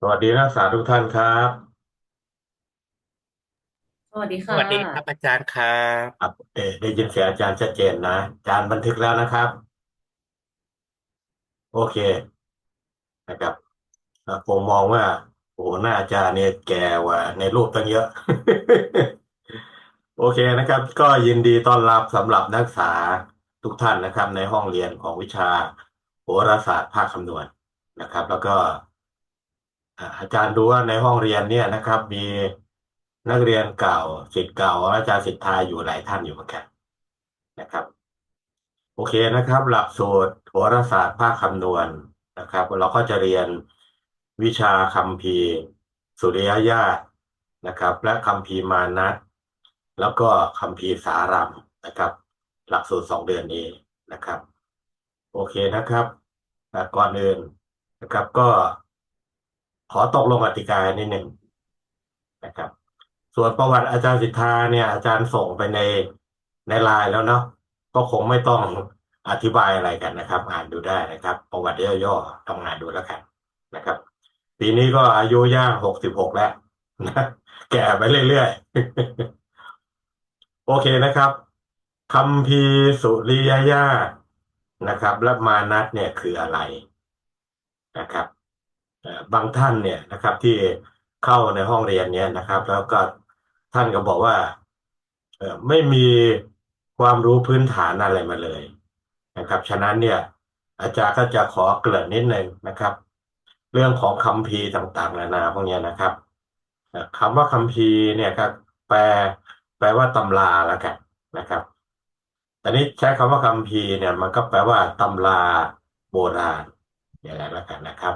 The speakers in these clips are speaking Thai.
สวัสดีนักศึกษาทุกท่านครับ สวัสดีสค่วัสดีครับะอาจารย์ครับครับเออได้ยินเสียงอาจารย์ชัดเจนนะ อาจารย์บันทึกแล้วนะครับ โอเคนะครับเอ่อผมมองว่า โอ้โหหน้าอาจารย์เนี่ยแก่กว่าในรูปตั้งเยอะ โอเคนะครับ ก็ยินดีต้อนรับสำหรับนักศึกษาทุกท่านนะครับ ในห้องเรียนของวิชาโหราศาสตร์ภาคคำนวณนะครับ แล้วก็ อาจารย์ดูว่าในห้องเรียนเนี่ยนะครับ มีนักเรียนเก่าศิษย์เก่า อาจารย์สิทธาอยู่หลายท่านอยู่เหมือนกันนะครับ โอเคนะครับ หลักสูตรโหราศาสตร์ภาคคำนวณนะครับ เราก็จะเรียนวิชาคัมภีร์สุริยญาตนะครับ และคัมภีร์มานัสแล้วก็คัมภีร์สารัมนะครับ หลักสูตรสองเดือนนี้นะครับ โอเคนะครับแต่ก่อนอื่นนะครับก็ ขอตกลงกติกานิดหนึ่งนะครับ ส่วนประวัติอาจารย์สิทธาเนี่ย อาจารย์ส่งไปในในไลน์แล้วเนาะก็คงไม่ต้องอธิบายอะไรกันนะครับ อ่านดูได้นะครับ ประวัติย่อๆทำงานดูแล้วกันนะครับ ปีนี้ก็อายุย่างหกสิบหกแล้วนะแก่ไปเรื่อยๆ โอเคนะครับคัมภีสุริยญานะครับ และมานัสเนี่ยคืออะไรนะครับ บางท่านเนี่ยนะครับที่เข้าในห้องเรียนเนี้ยนะครับ แล้วก็ท่านก็บอกว่าไม่มีความรู้พื้นฐานอะไรมาเลยนะครับ ฉะนั้นเนี่ย อาจารย์ก็จะขอเกริ่นนิดนึงนะครับ เรื่องของคัมภีร์ต่างๆ นานาพวกนี้นะครับคำว่าคัมภีร์เนี่ยครับแปลแปลว่าตำราแล้วกันนะครับแต่นี้ใช้คำว่าคัมภีร์เนี่ย มันก็แปลว่าตำราโบราณอย่างไรแล้วกันนะครับ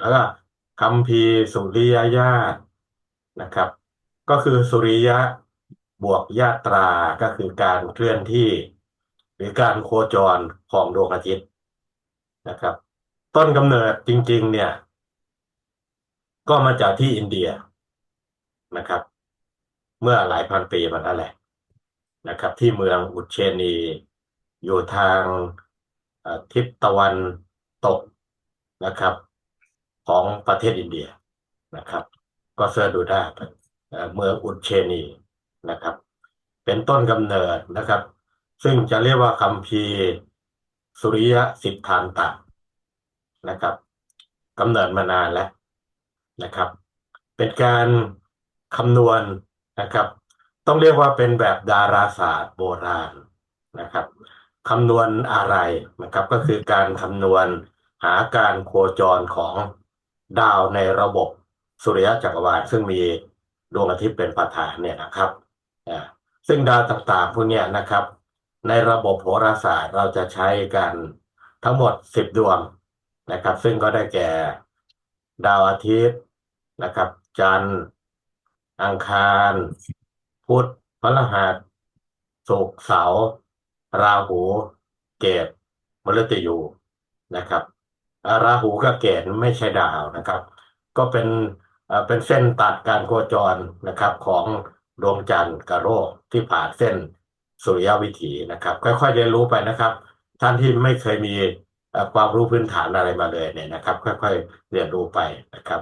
แล้วก็คัมภีร์สุริยญาตนะครับ ก็คือสุริยะบวกญาตราก็คือการเคลื่อนที่ หรือการโคจรของดวงอาทิตย์นะครับ ต้นกำเนิดจริง ๆ เนี่ย ก็มาจากที่อินเดียนะครับ เมื่อหลายพันปีมาแล้วแหละนะครับ ที่เมืองอุจเชนี อยู่ทางทิศตะวันตกนะครับ ของประเทศอินเดียนะครับ ก็เสิร์ชดูได้เอ่อเมืองอุจเชนีนะครับ เป็นต้นกำเนิดนะครับ ซึ่งจะเรียกว่าคัมภีสุริยสิทธานตะนะครับกำเนิดมานานแล้วนะครับ เป็นการคำนวณนะครับ ต้องเรียกว่าเป็นแบบดาราศาสตร์โบราณนะครับคำนวณอะไรนะครับ ก็คือการคำนวณหาการโคจรของ ดาวในระบบสุริยะจักรวาลซึ่งมีดวงอาทิตย์เป็นประธานเนี่ยนะครับซึ่งดาวต่างๆพวกนี้นะครับ ในระบบโหราศาสตร์เราจะใช้กันทั้งหมดสิบดวงนะครับ ซึ่งก็ได้แก่ดาวอาทิตย์นะครับ จันทร์อังคาร พุธพฤหัสศุกร์เสาร์ราหู เกตมฤตยูนะครับ ราหูกับเกตไม่ใช่ดาวนะครับ ก็เป็นเป็นเส้นตัดการโคจรนะครับของดวงจันทร์กับโลกที่ผ่านเส้นสุริยวิถีนะครับ ค่อยๆเรียนรู้ไปนะครับ ท่านที่ไม่เคยมีความรู้พื้นฐานอะไรมาเลยเนี่ยนะครับ ค่อยๆเรียนรู้ไปนะครับ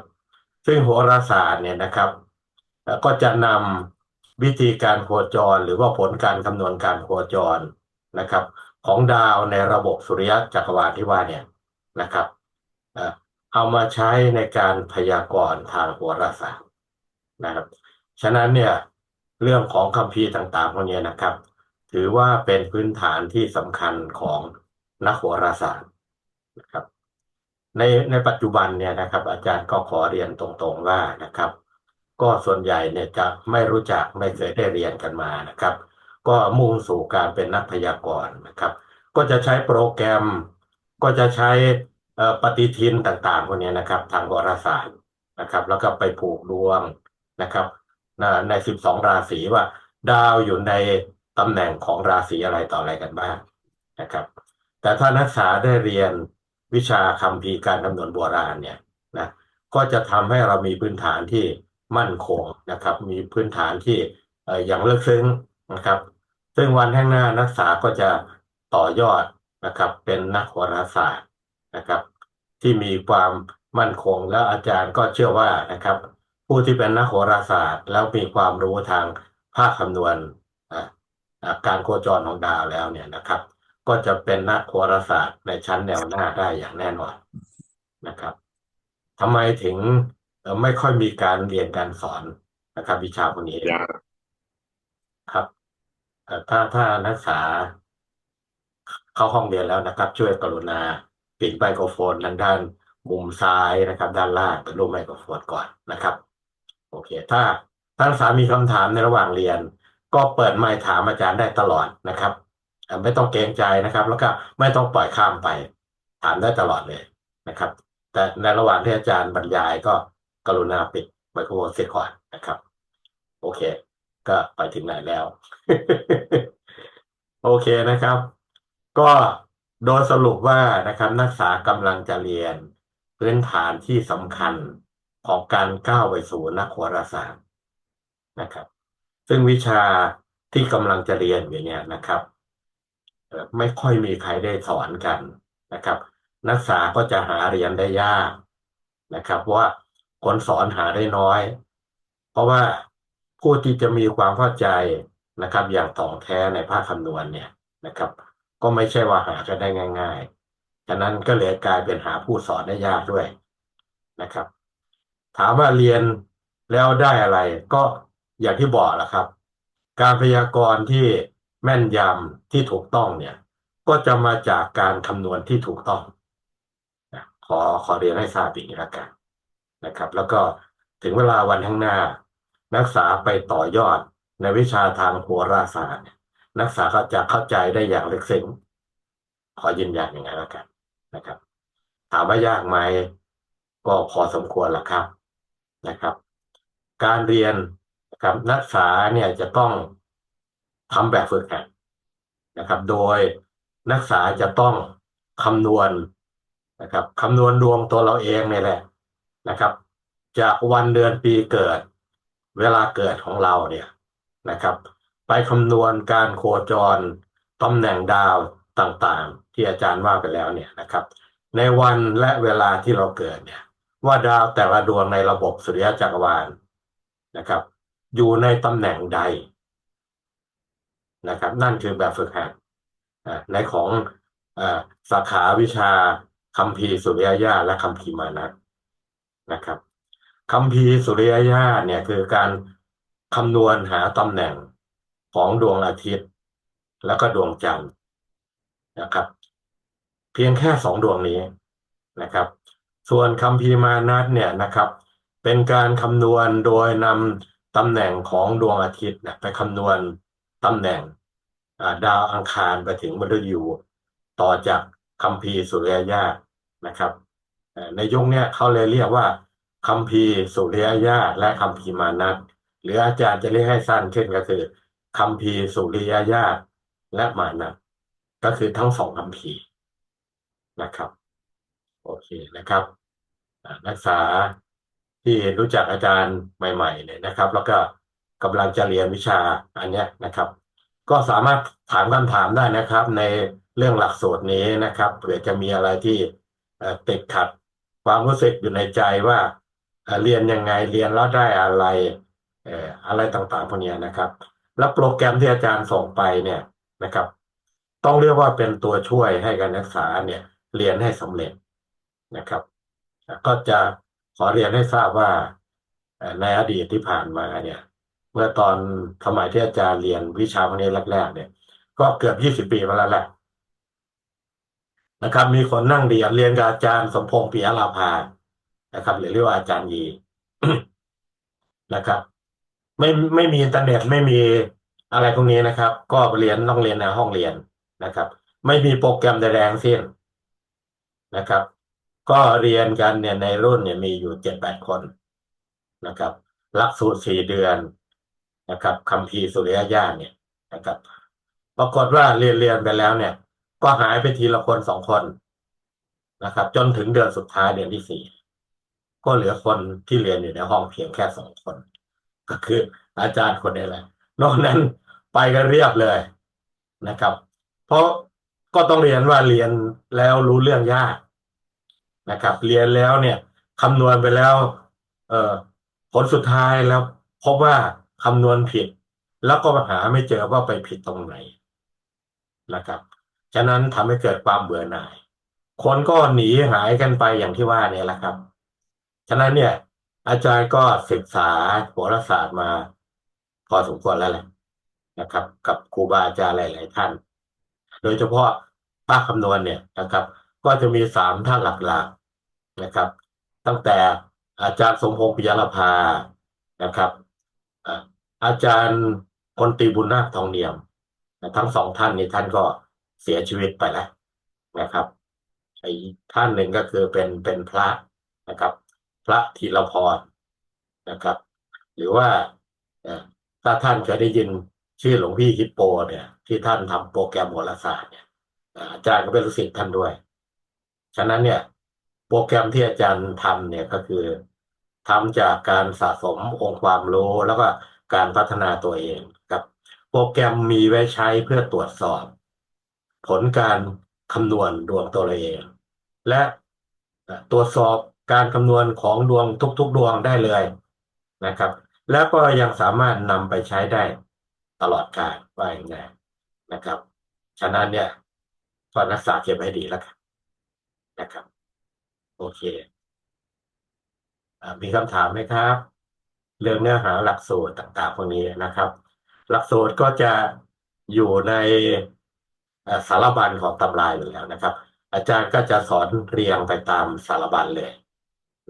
ซึ่งโหราศาสตร์เนี่ยนะครับ ก็จะนำวิธีการโคจร หรือว่าผลการคำนวณการโคจรนะครับ ของดาวในระบบสุริยะจักรวาลที่ว่าเนี่ยนะครับ เอ่อเอามาใช้ในการพยากรณ์ทางโหราศาสตร์นะครับ ฉะนั้นเนี่ยเรื่องของคัมภีร์ต่างๆพวกนี้นะครับ ถือว่าเป็นพื้นฐานที่สำคัญของนักโหราศาสตร์นะครับ ในในปัจจุบันเนี่ยนะครับ อาจารย์ก็ขอเรียนตรงๆว่านะครับ ก็ส่วนใหญ่เนี่ยจะไม่รู้จักไม่เคยได้เรียนกันมานะครับ ก็มุ่งสู่การเป็นนักพยากรณ์นะครับ ก็จะใช้โปรแกรมก็จะใช้ ปฏิทินต่างๆพวกนี้นะครับ ทางโหราศาสตร์นะครับ แล้วก็ไปผูกดวงนะครับในในสิบสองราศีว่า ดาวอยู่ในตำแหน่งของราศีอะไรต่ออะไรกันบ้างนะครับ แต่ถ้านักศึกษาได้เรียนวิชาคัมภีร์การคำนวณโบราณเนี่ยนะก็จะทำให้เรามีพื้นฐานที่มั่นคงนะครับ มีพื้นฐานที่เอ่ออย่างลึกซึ้งนะครับ ซึ่งวันข้างหน้านักศึกษาก็จะต่อยอดนะครับ เป็นนักโหราศาสตร์ นะครับ ที่มีความมั่นคงแล้วอาจารย์ก็เชื่อว่านะครับ ผู้ที่เป็นนักโหราศาสตร์ แล้วมีความรู้ทางภาคคำนวณอะอะการโคจรของดาวแล้วเนี่ยนะครับ ก็จะเป็นนักโหราศาสตร์ในชั้นแนวหน้าได้อย่างแน่นอนนะครับทำไมถึงเอ่อไม่ค่อยมีการเรียนการสอนนะครับ วิชาพวกนี้ยากครับเอ่อถ้าถ้านักศึกษาเข้าห้องเรียนแล้วนะครับ ช่วยกรุณา ปิดไมโครโฟนทางด้านมุมซ้ายนะครับ ด้านล่างเป็นรูปไมโครโฟนก่อนนะครับ โอเค ถ้าถ้านักศึกษามีคำถามในระหว่างเรียน ก็เปิดไมค์ถามอาจารย์ได้ตลอดนะครับไม่ต้องเกรงใจนะครับ แล้วก็ไม่ต้องปล่อยข้ามไป ถามได้ตลอดเลยนะครับ แต่ในระหว่างที่อาจารย์บรรยายก็กรุณาปิดไมโครโฟนเสียก่อนนะครับ โอเค ก็ไปถึงไหนแล้ว โอเคนะครับ ก็ โดยสรุปว่านะครับนักศึกษากำลังจะเรียนพื้นฐานที่สำคัญของการก้าวไปสู่นักโหราศาสตร์นะครับ ซึ่งวิชาที่กำลังจะเรียนอยู่เนี่ยนะครับไม่ค่อยมีใครได้สอนกันนะครับ นักศึกษาก็จะหาเรียนได้ยากนะครับว่าคนสอนหาได้น้อย เพราะว่าผู้ที่จะมีความเข้าใจนะครับ อย่างถ่องแท้ในภาคคำนวณเนี่ยนะครับ ก็ไม่ใช่ว่าหากันได้ง่าย ๆ ฉะนั้นก็เลยกลายเป็นหาผู้สอนได้ยากด้วยนะครับ ถามว่าเรียนแล้วได้อะไร ก็อย่างที่บอกแหละครับ การพยากรณ์ที่แม่นยำที่ถูกต้องเนี่ย ก็จะมาจากการคำนวณที่ถูกต้องขอขอเรียนให้ทราบอย่างนี้ละกันนะครับ แล้วก็ถึงเวลาวันข้างหน้า นักศึกษาไปต่อยอดในวิชาทางโหราศาสตร์เนักศึกษาก็จะเข้าใจได้อย่างลึกซึ้งขอยืนยันอย่างนั้นแล้วกันนะครับ ถามว่ายากไหมก็พอสมควรละครับนะครับ การเรียนนะครับนักศึกษาเนี่ยจะต้องทำแบบฝึกหัดนะครับ โดยนักศึกษาจะต้องคำนวณนะครับคำนวณดวงตัวเราเองเนี่ยแหละนะครับ จากวันเดือนปีเกิด เวลาเกิดของเราเนี่ยนะครับ ไปคำนวณการโคจรตำแหน่งดาวต่างๆ ที่อาจารย์ว่าไปแล้วเนี่ยนะครับ ในวันและเวลาที่เราเกิดเนี่ย ว่าดาวแต่ละดวงในระบบสุริยะจักรวาลนะครับ อยู่ในตำแหน่งใดนะครับ นั่นคือแบบฝึกหัดในของอสาขาวิชาคัมภีร์สุริยญาและคัมภีร์มานะนะครับคัมภีร์สุริยญาเนี่ยคือการคำนวณหาตำแหน่ง ของดวงอาทิตย์ แล้วก็ดวงจันทร์นะครับ เพียงแค่สองดวงนี้นะครับ ส่วนคัมภีมานัสเนี่ยนะครับ เป็นการคำนวณโดยนำตำแหน่งของดวงอาทิตย์ไปคำนวณตำแหน่งดาวอังคารไปถึงมฤตยูต่อจากคัมภีสุริยญาณนะครับ ในยุคนี้เขาเลยเรียกว่าคัมภีสุริยญาณและคัมภีมานัสหรืออาจารย์จะเรียกให้สั้นขึ้นก็คือ คัมภีร์สุริยญาณและมานัสก็คือทั้งสองคัมภีร์นะครับ โอเคนะครับนักศึกษาที่รู้จักอาจารย์ใหม่ๆเนี่ยนะครับ แล้วก็กำลังจะเรียนวิชาอันเนี้ยนะครับ ก็สามารถถามคำถามได้นะครับ ในเรื่องหลักสูตรนี้นะครับเผื่อจะมีอะไรที่ติดขัดความรู้สึกอยู่ในใจว่าเรียนยังไงเรียนแล้วได้อะไรอะไรต่างๆพวกนี้นะครับ แล้วโปรแกรมที่อาจารย์ส่งไปเนี่ยนะครับ ต้องเรียกว่าเป็นตัวช่วยให้การศึกษาเนี่ย เรียนให้สำเร็จนะครับ ก็จะขอเรียนให้ทราบว่าในอดีตที่ผ่านมาเนี่ย เมื่อตอนสมัยที่อาจารย์เรียนวิชาพวกนี้แรก ๆ เนี่ย ก็เกือบยี่สิบปีมาแล้วแหละนะครับ มีคนนั่งเรียนเรียนกับอาจารย์สมพงษ์ปิยลาภานะครับหรือเรียกว่าอาจารย์ยีนะครับ ไม่ไม่มีอินเทอร์เน็ตไม่มีอะไรพวกนี้นะครับ ก็เรียนต้องเรียนในห้องเรียนนะครับ ไม่มีโปรแกรมใดๆทั้งสิ้นนะครับ ก็เรียนกันเนี่ยในรุ่นเนี่ยมีอยู่เจ็ดแปดคนนะครับหลักสูตรสี่เดือนนะครับคัมภีร์สุริยญาณเนี่ยนะครับปรากฏว่าเรียนเรียนไปแล้วเนี่ย ก็หายไปทีละคนสองคนนะครับ จนถึงเดือนสุดท้ายเดือนที่สี่ก็เหลือคนที่เรียนอยู่ในห้องเพียงแค่สองคน ก็คืออาจารย์คนนี้แหละ นอกนั้นไปกันเรียบเลยนะครับ เพราะก็ต้องเรียนว่าเรียนแล้วรู้เรื่องยากนะครับ เรียนแล้วเนี่ยคำนวณไปแล้ว เออผลสุดท้ายแล้วพบว่าคำนวณผิด แล้วก็หาไม่เจอว่าไปผิดตรงไหนนะครับ ฉะนั้นทำให้เกิดความเบื่อหน่าย คนก็หนีหายกันไปอย่างที่ว่าเนี่ยแหละครับ ฉะนั้นเนี่ย อาจารย์ก็ศึกษาโหราศาสตร์มาพอสมควรแล้วแหละนะครับ กับครูบาอาจารย์หลาย ๆ ท่าน โดยเฉพาะภาคคำนวณเนี่ยนะครับ ก็จะมีสามท่านหลัก ๆ นะครับ ตั้งแต่อาจารย์สมพงษ์ปิยรภานะครับอาจารย์พลตรีบุญนาคทองเนียม ทั้งสองท่านนี้ท่านก็เสียชีวิตไปแล้วนะครับอีกท่านหนึ่งก็คือเป็นเป็นพระนะครับ พระธีรพรนะครับ หรือว่าถ้าท่านเคยได้ยินชื่อหลวงพี่ฮิปโปเนี่ย ที่ท่านทำโปรแกรมโหราศาสตร์เนี่ยอาจารย์ก็เป็นลูกศิษย์ท่านด้วย ฉะนั้นเนี่ย โปรแกรมที่อาจารย์ทำเนี่ยก็คือทำจากการสะสมองค์ความรู้แล้วก็การพัฒนาตัวเองครับ โปรแกรมมีไว้ใช้เพื่อตรวจสอบ ผลการคำนวณดวงตัวเอง และตรวจสอบ การคำนวณของดวงทุกๆ ดวงได้เลยนะครับ แล้วก็ยังสามารถนำไปใช้ได้ตลอดกาลว่าอย่างไรนะครับ ฉะนั้นเนี่ยก็รักษาเก็บให้ดีแล้วกันนะครับ โอเคอมีคำถามไหมครับ เรื่องเนื้อหาหลักสูตรต่างๆพวกนี้นะครับ หลักสูตรก็จะอยู่ในสารบัญของตำราอยู่แล้วนะครับ อาจารย์ก็จะสอนเรียงไปตามสารบัญเลย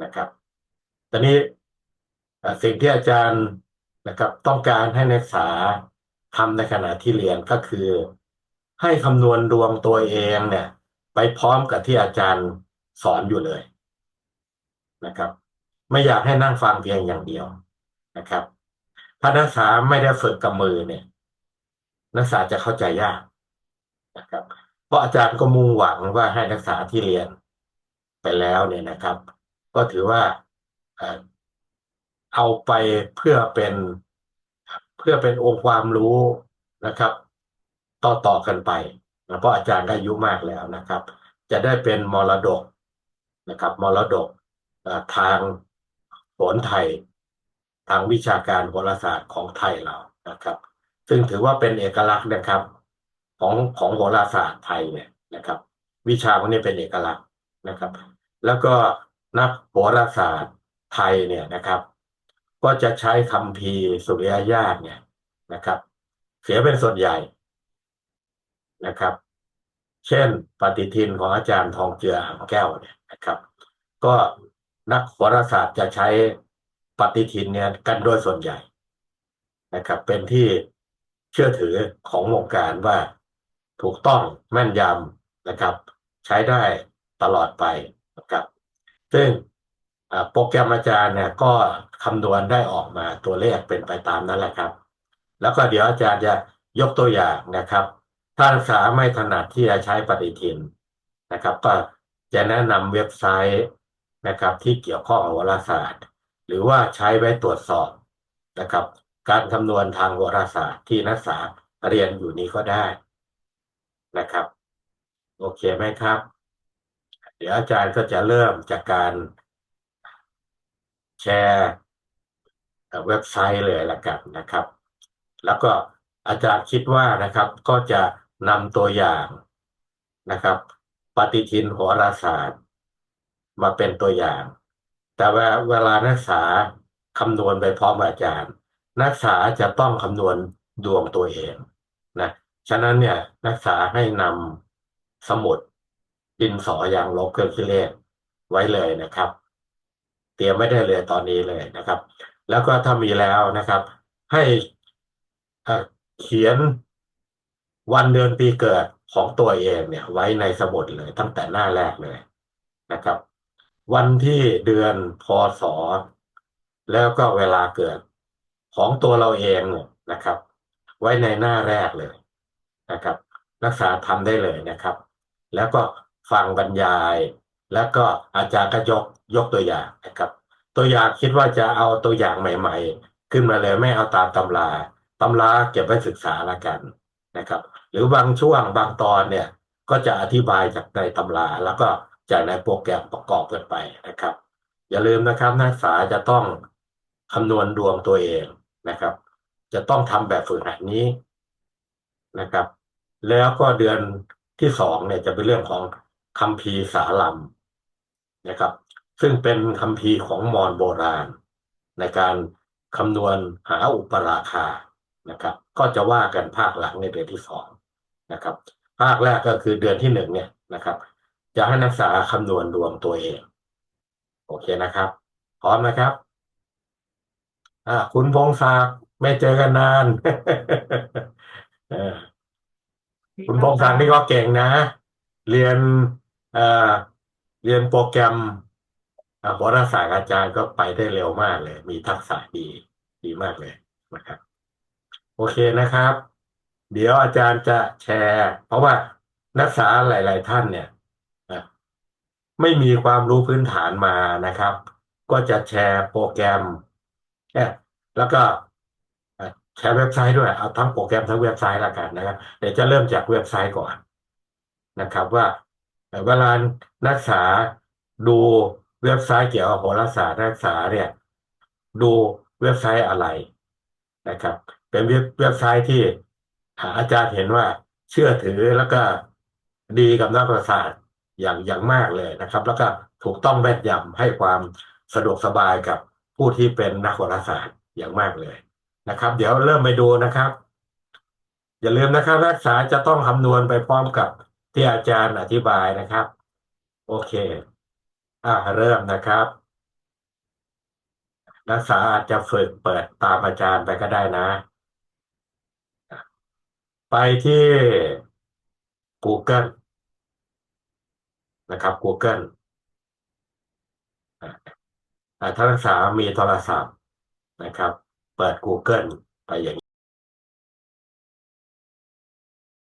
นะครับ ตอนนี้สิ่งที่อาจารย์นะครับ ต้องการให้นักศึกษาทำในขณะที่เรียนก็คือ ให้คำนวณดวงตัวเองเนี่ย ไปพร้อมกับที่อาจารย์สอนอยู่เลยนะครับ ไม่อยากให้นั่งฟังเพียงอย่างเดียวนะครับถ้านักศึกษาไม่ได้ฝึกกับมือเนี่ย นักศึกษาจะเข้าใจยากนะครับ เพราะอาจารย์ก็มุ่งหวังว่าให้นักศึกษาที่เรียนไปแล้วเนี่ยนะครับ ก็ถือว่าเอาไปเพื่อเป็นเพื่อเป็นองค์ความรู้นะครับ ต่อต่อกันไปนะเพราะอาจารย์ก็อายุมากแล้วนะครับ จะได้เป็นมรดกนะครับ มรดกทางโหรไทย ทางวิชาการโหราศาสตร์ของไทยเรานะครับ ซึ่งถือว่าเป็นเอกลักษณ์นะครับ ของของโหราศาสตร์ไทยเนี่ยนะครับ วิชาพวกนี้เป็นเอกลักษณ์นะครับ แล้วก็ นักโหราศาสตร์ไทยเนี่ยนะครับ ก็จะใช้คัมภีสุริยญาตเนี่ยนะครับ เสียเป็นส่วนใหญ่นะครับ เช่น ปฏิทินของอาจารย์ทองเจืออ่างแก้วเนี่ยนะครับ ก็นักโหราศาสตร์จะใช้ปฏิทินเนี่ยกันโดยส่วนใหญ่นะครับ เป็นที่เชื่อถือของวงการว่าถูกต้องแม่นยำนะครับ ใช้ได้ตลอดไปนะครับ ซึ่งโปรแกรมอาจารย์เนี่ยก็คำนวณได้ออกมาตัวเลขเป็นไปตามนั้นแหละครับ แล้วก็เดี๋ยวอาจารย์จะยกตัวอย่างนะครับ ถ้านักศึกษาไม่ถนัดที่จะใช้ปฏิทินนะครับ ก็จะแนะนำเว็บไซต์นะครับ ที่เกี่ยวข้องกับโหราศาสตร์ หรือว่าใช้ไว้ตรวจสอบนะครับ การคำนวณทางโหราศาสตร์ที่นักศึกษาเรียนอยู่นี้ก็ได้นะครับ โอเคไหมครับ ดี๋ยวอาจารย์ก็จะเริ่มจากการแชร์เว็บไซต์เลยละกันนะครับ แล้วก็อาจารย์คิดว่านะครับ ก็จะนำตัวอย่างนะครับ ปฏิทินโหราศาสตร์ มาเป็นตัวอย่าง แต่ว่าเวลานักศึกษาคำนวณไปพร้อมอาจารย์ นักศึกษาจะต้องคำนวณดวงตัวเองนะฉะนั้นเนี่ยนักศึกษาให้นำสมุด ดินสอยางลบเครื่องคิดเลขไว้เลยนะครับ เตรียมไม่ได้เลยตอนนี้เลยนะครับ แล้วก็ถ้ามีแล้วนะครับ ให้เขียนวันเดือนปีเกิดของตัวเองเนี่ย ไว้ในสมุดเลย ตั้งแต่หน้าแรกเลยนะครับ วันที่เดือนพศแล้วก็เวลาเกิดของตัวเราเองเนี่ยนะครับ ไว้ในหน้าแรกเลยนะครับนักษาทำได้เลยนะครับ แล้วก็ ฟังบรรยาย แล้วก็อาจารย์ก็ยกยกตัวอย่างนะครับ ตัวอย่างคิดว่าจะเอาตัวอย่างใหม่ ๆ ขึ้นมาเลยไม่เอาตามตำราตำราเก็บไว้ศึกษาละกันนะครับ หรือบางช่วงบางตอนเนี่ยก็จะอธิบายจากในตำราแล้วก็จากในโปรแกรมประกอบกันไปนะครับ อย่าลืมนะครับนักศึกษาจะต้องคำนวณดวงตัวเองนะครับ จะต้องทำแบบฝึกหัดนี้นะครับ แล้วก็เดือนที่สองเนี่ยจะเป็นเรื่องของ คัมภีร์สาลัมนะครับ ซึ่งเป็นคัมภีร์ของมอญโบราณ ในการคำนวณหาอุปราคานะครับ ก็จะว่ากันภาคหลังในเดือนที่สองนะครับ ภาคแรกก็คือเดือนที่หนึ่งเนี่ยนะครับ จะให้นักศึกษาคำนวณดวงตัวเอง โอเคนะครับ พร้อมนะครับอ่าคุณพงศักดิ์ไม่เจอกันนานเออคุณพงศักดิ์นี่ก็เก่งนะ เรียน เอ่อเรียนโปรแกรมอ่าโหราศาสตร์อาจารย์ก็ไปได้เร็วมากเลย มีทักษะดีดีมากเลยนะครับ โอเคนะครับ เดี๋ยวอาจารย์จะแชร์ เพราะว่านักศึกษาหลาย ๆ ท่านเนี่ยไม่มีความรู้พื้นฐานมานะครับ ก็จะแชร์โปรแกรมเอ่อแล้วก็แชร์เว็บไซต์ด้วยเอาทั้งโปรแกรมทั้งเว็บไซต์ละกันนะครับเดี๋ยวจะเริ่มจากเว็บไซต์ก่อนนะครับ ว่า เวลานักศึกษาดูเว็บไซต์เกี่ยวกับโหราศาสตร์นักศึกษาเนี่ย ดูเว็บไซต์อะไรนะครับ เป็นเว็บเว็บไซต์ที่อาจารย์เห็นว่าเชื่อถือแล้วก็ดีกับนักโหราศาสตร์อย่างอย่างมากเลยนะครับ แล้วก็ถูกต้องแม่นยำให้ความสะดวกสบายกับผู้ที่เป็นนักโหราศาสตร์อย่างมากเลยนะครับ เดี๋ยวเริ่มไปดูนะครับ อย่าลืมนะครับนักศึกษาจะต้องคำนวณไปพร้อมกับ ที่อาจารย์อธิบายนะครับ โอเค อ่าเริ่มนะครับนักศึกษาอาจจะฝึกเปิดตามอาจารย์ไปก็ได้นะ ไปที่ Google นะครับ Google อ่าอ่าถ้านักศึกษามีโทรศัพท์นะครับ เปิด Google ไปอย่าง